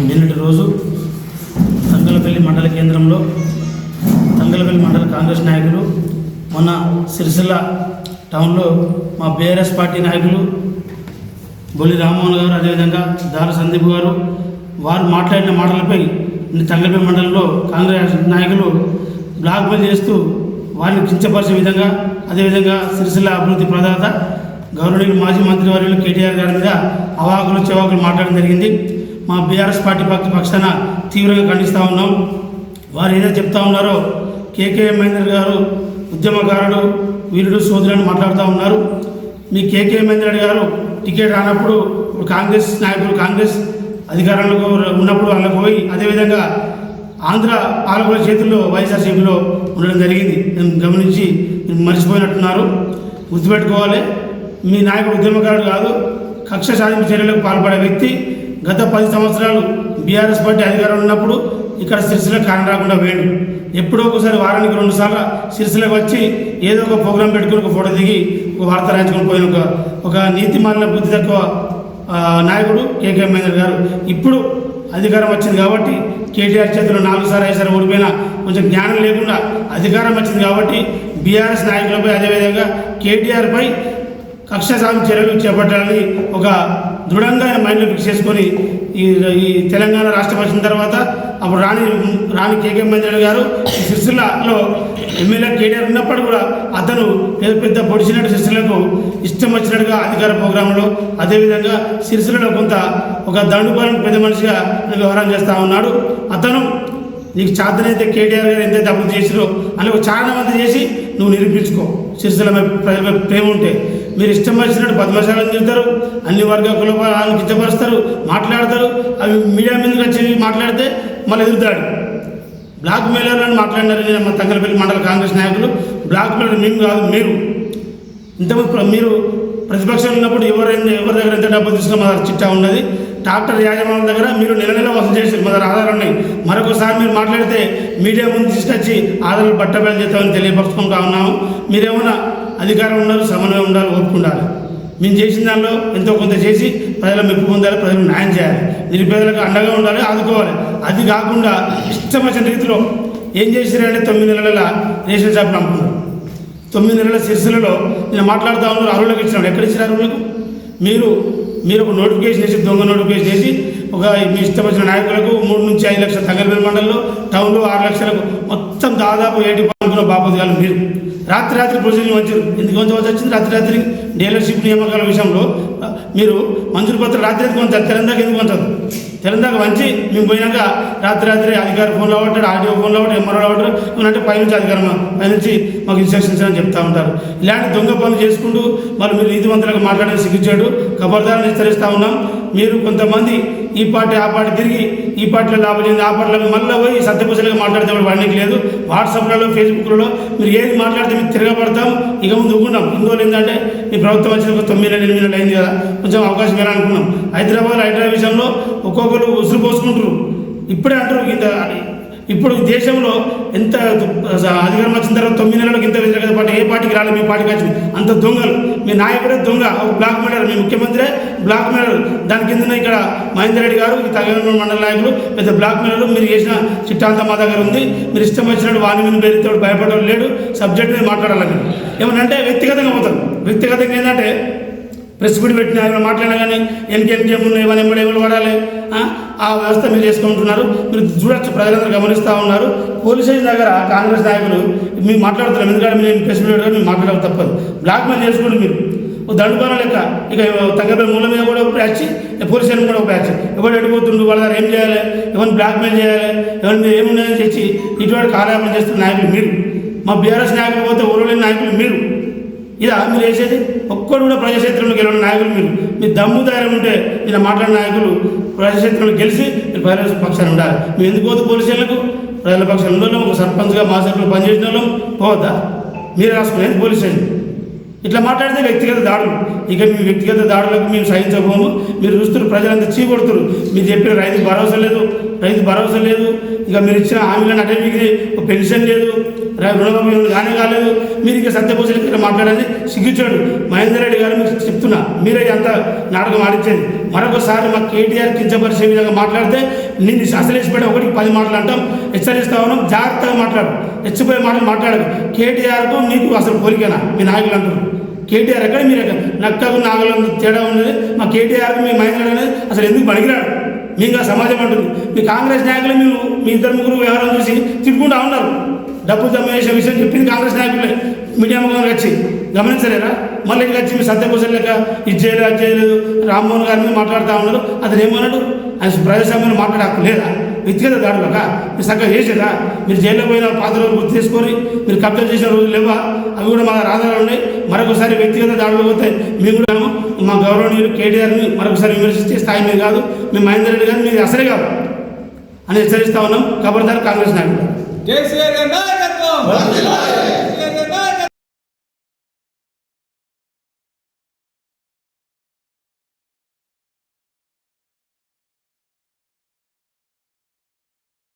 నిన్నటి రోజు తంగలపల్లి మండల కేంద్రంలో తంగలపల్లి మండల కాంగ్రెస్ నాయకులు మొన్న సిరిసిల్ల టౌన్లో మా బీఆర్ఎస్ పార్టీ నాయకులు బొల్లి రామ్మోహన్ గారు అదేవిధంగా దార సందీప్ గారు వారు మాట్లాడిన మాటలపై తంగలపల్లి మండలంలో కాంగ్రెస్ నాయకులు బ్లాక్ బంద్ చేస్తూ వారిని కించపరిచే విధంగా అదేవిధంగా సిరిసిల్ల అభివృద్ధి ప్రదాత గౌరవనీయులు మాజీ మంత్రి వర్యులు కేటీఆర్ గారి మీద అవాకులు చెవాకులు మాట్లాడడం జరిగింది. మా బీఆర్ఎస్ పార్టీ పక్ష పక్షాన తీవ్రంగా ఖండిస్తూ ఉన్నాం. వారు ఏదో చెప్తా ఉన్నారో కేకే మహేందర్ గారు ఉద్యమకారుడు వీరుడు సోదరుని మాట్లాడుతూ ఉన్నారు. మీ కేకే మహేందర్ గారు టికెట్ రానప్పుడు కాంగ్రెస్ నాయకులు కాంగ్రెస్ అధికారంలో ఉన్నప్పుడు వాళ్ళకు పోయి అదేవిధంగా ఆంధ్ర పాలకుల చేతుల్లో వైఎస్ఆర్సీపీలో ఉండడం జరిగింది. నేను గమనించి మర్చిపోయినట్టున్నారు. గుర్తుపెట్టుకోవాలి మీ నాయకుడు ఉద్యమకారుడు కాదు కక్ష సాధింపు చర్యలకు పాల్పడే వ్యక్తి గత పది సంవత్సరాలు బీఆర్ఎస్ పార్టీ అధికారంలో ఉన్నప్పుడు ఇక్కడ సిరిసిల్ల కారణం రాకుండా వేడు ఎప్పుడో ఒకసారి వారానికి రెండుసార్లు సిరిసిలకు వచ్చి ఏదో ఒక ప్రోగ్రాం పెట్టుకుని ఒక ఫోటో దిగి ఒక వార్త రాయించుకొని పోయిన ఒక ఒక నీతి మాలిన బుద్ధి తక్కువ నాయకుడు కేకే మహేందర్ గారు. ఇప్పుడు అధికారం వచ్చింది కాబట్టి కేటీఆర్ చేతిలో నాలుగు సార్లు ఐదు సార్లు ఓడిపోయినా కొంచెం జ్ఞానం లేకుండా అధికారం వచ్చింది కాబట్టి బీఆర్ఎస్ నాయకులపై అదేవిధంగా కేటీఆర్పై కక్ష సాధన చర్యలు చేపట్టాలని ఒక దృఢంగా మైండ్లో ఫిక్స్ చేసుకొని ఈ ఈ తెలంగాణ రాష్ట్రం వచ్చిన తర్వాత అప్పుడు రాణి రాణి కేకే మహేంద్ర గారు ఈ సిరిసిల్లలో ఎమ్మెల్యే కేటీఆర్ ఉన్నప్పుడు కూడా అతను పెద్ద పెద్ద పొడిచినట్టు సిరిసిల్లకు ఇష్టం వచ్చినట్టుగా అధికార ప్రోగ్రాంలో అదేవిధంగా సిరిసిల్లలో కొంత ఒక దండుపాలను పెద్ద మనిషిగా వ్యవహారం చేస్తూ ఉన్నాడు. అతను నీకు చాతనైతే కేటీఆర్ గారు ఎంతైతే అభివృద్ధి చేసిరో అని ఒక చాలా మంది చేసి నువ్వు నిరూపించుకో. సిరిసిల్ల ప్రజల ప్రేమ ఉంటే. మీరు ఇష్టం వచ్చినట్టు పద్మశాలను తింటారు అన్ని వర్గ కులపాలను కించపరుస్తారు మాట్లాడతారు అవి మీడియా మీదకి వచ్చి మాట్లాడితే మళ్ళీ ఎదుగుతాడు. బ్లాక్ మెయిలర్ అని మాట్లాడినారు నేను మా తంగలపల్లి మండల కాంగ్రెస్ నాయకులు. బ్లాక్ మెయిలర్ మేము కాదు మీరు. ఇంతకుముందు మీరు ప్రతిపక్షంలో ఉన్నప్పుడు ఎవరైనా ఎవరి దగ్గర ఎంత డబ్బు తీసుకున్నా మా చిట్టా ఉన్నది. ట్రాక్టర్ యాజమాన్యం దగ్గర మీరు నెల నెల వసూలు చేసి మరి దగ్గర ఆధారాలు ఉన్నాయి. మరొకసారి మీరు మాట్లాడితే మీడియా ముందు తీసుకొచ్చి ఆధారాలు బట్టబయలు చేస్తామని తెలియపరుచుకుంటా ఉన్నాము. మీరేమన్నా అధికారం ఉన్నారు సమన్వయం ఉండాలి ఓపిక మేము చేసిన దానిలో ఎంతో కొంత చేసి ప్రజల మెప్పు పొందాలి ప్రజలు న్యాయం చేయాలి. నిరుపేదలకు అండగా ఉండాలి ఆదుకోవాలి. అది కాకుండా ఇష్టం వచ్చిన రీతిలో ఏం చేసిరంటే తొమ్మిది నెలల రేషన్ షాప్ నమ్ముకున్నారు. తొమ్మిది నెలల సిరిసిల్లలో నేను మాట్లాడుతూ ఉన్నారు అరువులకు ఇచ్చినాడు. ఎక్కడ ఇచ్చిన అరువులకు? మీరు మీరు ఒక నోటిఫికేషన్ వేసి దొంగ నోటిఫికేషన్ వేసి ఒక మీ ఇష్టం వచ్చిన నాయకులకు మూడు నుంచి ఐదు లక్షల తంగలపల్లి మండలంలో టౌన్లో ఆరు లక్షలకు మొత్తం దాదాపు ఏటి పాల్గొన్న బాపతి గారు మీరు. రాత్రి రాత్రి ప్రొసీజర్ మంజూరు ఎందుకు వంచవలసి వచ్చింది? రాత్రి రాత్రి డీలర్షిప్ నియామకాల విషయంలో మీరు మంజూరు పత్రం రాత్రి ఎందుకు వంచారు తెలంగాణ ఎందుకు వంచదు తెలిందాక మంచి మేము పోయినాక రాత్రి రాత్రి అధికారి ఫోన్లో పట్టాడు ఆర్టీఓ ఫోన్లో పట్టాడు ఎంఆర్ఓ పట్టాడు ఏమంటే పైనుంచి అధికారం పైనుంచి మాకు ఇన్స్ట్రక్షన్స్ అని చెప్తా ఉంటారు. ఇలాంటి దొంగ పనులు చేసుకుంటూ వాళ్ళు మీరు నీతివంతులకు మాట్లాడే సిగ్గించాడు కబర్దారాన్ని హెచ్చరిస్తూ ఉన్నాం. మీరు కొంతమంది ఈ పార్టీ ఆ పార్టీ తిరిగి ఈ పార్టీలో లాభం చెంది ఆ పార్టీలో మళ్ళీ పోయి సత్యపుసలుగా మాట్లాడితే వాడికి లేదు. వాట్సాప్లలో ఫేస్బుక్లలో మీరు ఏది మాట్లాడితే మీరు తిరగబడతాం. ఇక ముందు ఊరుకున్నాం ఇందులో ఏంటంటే ఈ ప్రభుత్వం వచ్చిన తొమ్మిది నెలలు ఎనిమిది నెలలు అయింది కదా. కొంచెం అవకాశం ఇవ్వాలనుకున్నాం హైదరాబాద్ హైదరాబాద్ విషయంలో ఒక్కొక్కరు ఉసురు పోసుకుంటారు ఇప్పుడే అంటారు ఇంత ఇప్పుడు దేశంలో ఎంత అధికారం వచ్చిన తర్వాత తొమ్మిది నెలలకు ఇంత వ్యతిరేకత పార్టీ ఏ పార్టీకి రాలేదు మీ పార్టీకి వచ్చింది. అంత దొంగలు. మీ నాయకుడే దొంగ. ఒక బ్లాక్ మెడల్ మీ ముఖ్యమంత్రి బ్లాక్ మెడల్ దాని కింద ఇక్కడ మహేందర్ రెడ్డి గారు తగ్గ మండల నాయకులు పెద్ద బ్లాక్ మెయిలర్ మీరు చేసిన చిట్టాంత మా దగ్గర ఉంది. మీరు ఇష్టం వచ్చినట్టు వాణి మీద పేరుతో భయపడడం లేడు. సబ్జెక్ట్ మీద మాట్లాడాలని ఏమనంటే వ్యక్తిగతంగా పోతారు. వ్యక్తిగతంగా ఏంటంటే ప్రెస్ మీట్ పెట్టిన ఆయన మాట్లాడినా కానీ ఎన్కేఎన్కేఎం ఉన్నాయి వాళ్ళు ఎంబడి ఎవరు ఆ? వ్యవస్థ మీరు చేసుకుంటున్నారు మీరు చూడొచ్చు ప్రజలందరూ గమనిస్తూ ఉన్నారు. పోలీస్ స్టేషన్ దగ్గర కాంగ్రెస్ నాయకులు మీరు మాట్లాడుతున్నారు. ఎందుకంటే మీరు ప్రెస్ మీట్ మీరు మాట్లాడాలి తప్పదు. బ్లాక్ మెయిల్ చేసుకోండి మీరు. ఓ లెక్క? ఇక తగ్గపై మూల మీద కూడా ఒక ప్యాచ్ పోలీస్ స్టేషన్ కూడా ఒక ప్యాచ్ ఎవరు ఎడిపోతుండ్రు? వాళ్ళ దగ్గర ఏం చేయాలి? ఎవరిని బ్లాక్ మెయిల్ చేయాలి? ఎవరిని మీరు ఏమున్నాయని తెచ్చి ఇటువంటి కార్యాలయం చేస్తున్న నాయకులు మీరు. మా బీఆర్ఎస్ నాయకులు పోతే ఊరు నాయకులు మీరు. ఇదా మీరు వేసేది ఒక్కడు కూడా ప్రజాక్షేత్రంలో గెలవని నాయకులు మీరు. మీ దమ్ము ధైర్యం ఉంటే ఇలా మాట్లాడిన నాయకులు ప్రజాక్షేత్రంలో గెలిచి మీరు ప్రజల పక్షాన్ని ఉండాలి. మేము ఎందుకు పోదు పోలీసులకు ప్రజల పక్షాన్ని ఉండడం ఒక సర్పంచ్గా మా సర్పంచ్ పనిచేసిన వాళ్ళం పోవద్దా? మీరు రాసుకునేది పోలీస్ స్టేషన్ ఇట్లా మాట్లాడితే వ్యక్తిగత దాడులు. ఇక మీ వ్యక్తిగత దాడులకు మేము సహించబోము మీరు చూస్తున్నారు ప్రజలంతా చీకొడుతున్నారు. మీరు చెప్పిన రైతు భరోసా లేదు రైతు భరోసా లేదు. ఇక మీరు ఇచ్చిన హామీలను అంటే మీకు పెన్షన్ లేదు రుణమాఫీ కానీ కాలేదు. మీరు ఇంకా సత్యపోసలు ఇక్కడ మాట్లాడేది సిగ్గుచ్చాడు. మహేందర్ రెడ్డి గారు మీకు చెప్తున్నా. మీరే అంత నాటకం ఆడించండి. మరొకసారి మా కేటీఆర్ కించపరిచే విధంగా మాట్లాడితే నిన్ను అసలేసిపెట్టి ఒకటికి పది మాటలు అంటాం. హెచ్చరిస్తా ఉన్నాం. జాగ్రత్తగా మాట్లాడు. హెచ్చిపోయే మాటలు మాట్లాడదు కేటీఆర్కు నీకు అసలు కోరికేనా మీ నాయకులు అంటారు కేటీఆర్ ఎక్కడ? మీరు ఎక్కడ నక్కకు నాగలు తేడా ఉన్నది. మా కేటీఆర్కి మీ మహేంద్ర అసలు ఎందుకు పనికిరాడు? మీకు సమాజం అంటుంది. మీ కాంగ్రెస్ నాయకులు మీరు మీ ఇద్దరు ముగ్గురు వ్యవహారం చూసి తిట్టుకుంటా ఉన్నారు. డబ్బు జమ చేసే విషయం చెప్పింది కాంగ్రెస్ నాయకులే. మీడియా ముఖం వచ్చి గమనించలేరా? మళ్ళీ ఇక్కడికి వచ్చి మీ సత్యభూషణ్ లెక్క ఇది చేయలేదు అది చేయలేదు రామ్మోహన్ గారి మీద మాట్లాడుతూ ఉన్నారు. అతను ఏమన్నాడు? ఆయన ప్రజాస్వామ్యం మాట్లాడే హక్కు లేదా? వ్యక్తిగత దాడులక మీరు సగం చేసేదా? మీరు జైల్లో పోయిన పాత రోజులు గుర్తు చేసుకొని మీరు కబ్జా చేసిన రోజులు లేవా? అవి కూడా మా ఆధారాలు ఉన్నాయి. మరొకసారి వ్యక్తిగత దాడులు పోతాయి. మేము కూడా మా గౌరవనీయులు కేటీఆర్ని మరొకసారి విమర్శించే స్థాయి మీద కాదు. మేము మహేందర్ రెడ్డి గారిని మీరు అసలే కాదు అని హెచ్చరిస్తా ఉన్నాం. ఖబర్దార్ కాంగ్రెస్ నాయకులు. కేసీఆర్ నాయకత్వం